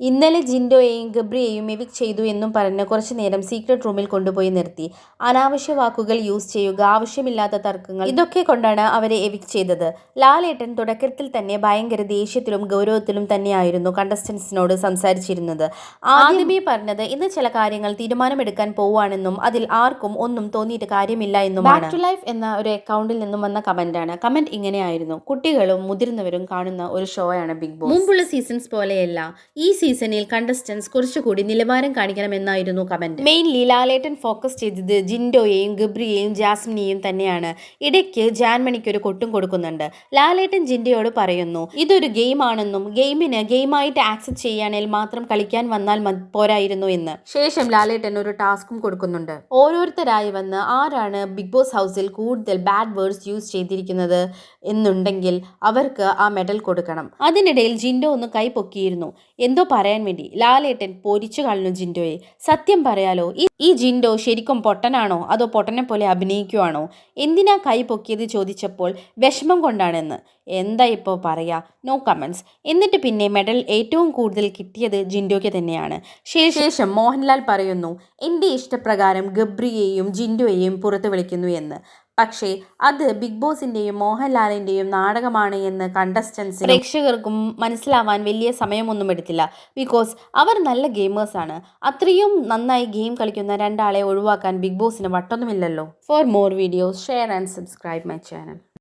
ഇന്നലെ ജിൻഡോയെയും ഗബ്രിയെയും എവിക് ചെയ്തു എന്നും പറഞ്ഞ് കുറച്ചു നേരം സീക്രട്ട് റൂമിൽ കൊണ്ടുപോയി നിർത്തി. അനാവശ്യ വാക്കുകൾ യൂസ് ചെയ്യുക, ആവശ്യമില്ലാത്ത തർക്കങ്ങൾ ഇതൊക്കെ കൊണ്ടാണ് അവരെ എവിക് ചെയ്തത്. ലാലേട്ടൻ തുടക്കത്തിൽ തന്നെ ഭയങ്കര ദേഷ്യത്തിലും ഗൗരവത്തിലും തന്നെയായിരുന്നു കണ്ടസ്റ്റൻസിനോട് സംസാരിച്ചിരുന്നത്. ആദ്യമേ പറഞ്ഞത് ഇന്ന് ചില കാര്യങ്ങൾ തീരുമാനമെടുക്കാൻ പോവുകയാണെന്നും അതിൽ ആർക്കും ഒന്നും തോന്നിയിട്ട് കാര്യമില്ല എന്നും ബാക്ക് ടു ലൈഫ് എന്ന ഒരു അക്കൗണ്ടിൽ നിന്നും വന്ന കമന്റാണ്. കമന്റ് ഇങ്ങനെയായിരുന്നു. കുട്ടികളും മുതിർന്നവരും കാണുന്ന ഒരു ഷോയാണ് ബിഗ് ബോസ്. മുമ്പുള്ള സീസൺസ് പോലെയല്ല ഈ സീസണിൽ കണ്ടസ്റ്റൻസ് കുറച്ചുകൂടി നിലവാരം കാണിക്കണമെന്നായിരുന്നു കമന്റ്. മെയിൻലി ലാലേട്ടൻ ഫോക്കസ് ചെയ്തത് ജിൻഡോയെയും ഗബ്രിയെയും ജാസ്മിനെയും തന്നെയാണ്. ഇടയ്ക്ക് ജാൻമണിക്ക് ഒരു കൊട്ടും കൊടുക്കുന്നുണ്ട്. ലാലേട്ടൻ ജിൻഡോയോട് പറയുന്നു ഇതൊരു ഗെയിം ആണെന്നും ഗെയിമിന് ഗെയിമായിട്ട് ആക്സെപ്റ്റ് ചെയ്യാനേൽ മാത്രം കളിക്കാൻ വന്നാൽ പോരായിരുന്നു എന്ന്. ശേഷം ലാലേട്ടൻ ഒരു ടാസ്കും കൊടുക്കുന്നുണ്ട്. ഓരോരുത്തരായി വന്ന് ആരാണ് ബിഗ് ബോസ് ഹൗസിൽ കൂടുതൽ ബാഡ് വേർഡ്സ് യൂസ് ചെയ്തിരിക്കുന്നത് എന്നുണ്ടെങ്കിൽ അവർക്ക് ആ മെഡൽ കൊടുക്കണം. അതിനിടയിൽ ജിൻഡോ ഒന്ന് കൈ പൊക്കിയിരുന്നു. എന്തോ പറയാൻ വേണ്ടി. ലാലേട്ടൻ പൊരിച്ചു കളഞ്ഞു ജിൻഡോയെ. സത്യം പറയാലോ ഈ ജിൻഡോ ശരിക്കും പൊട്ടനാണോ അതോ പൊട്ടനെ പോലെ അഭിനയിക്കുവാണോ? എന്തിനാ കൈ പൊക്കിയത് ചോദിച്ചപ്പോൾ വിഷമം കൊണ്ടാണെന്ന്. എന്താ ഇപ്പോൾ പറയാ. നോ കമൻസ് എന്നിട്ട് പിന്നെ മെഡൽ ഏറ്റവും കൂടുതൽ കിട്ടിയത് ജിൻഡോയ്ക്ക് തന്നെയാണ്. ശേഷം മോഹൻലാൽ പറയുന്നു എന്റെ ഇഷ്ടപ്രകാരം ഗബ്രിയെയും ജിൻഡോയെയും പുറത്ത് വിളിക്കുന്നു എന്ന്. പക്ഷേ അത് ബിഗ് ബോസിന്റെയും മോഹൻലാലിന്റെയും നാടകമാണ് എന്ന് കണ്ടസ്റ്റൻസ് പ്രേക്ഷകർക്കും മനസ്സിലാവാൻ വലിയ സമയമൊന്നും എടുത്തില്ല. ബിക്കോസ് അവർ നല്ല ഗെയിമേഴ്സ് ആണ്. അത്രയും നന്നായി ഗെയിം കളിക്കുന്ന രണ്ടാളെ ഒഴിവാക്കാൻ ബിഗ് ബോസിന് വട്ടൊന്നുമില്ലല്ലോ. For more videos share and subscribe my channel.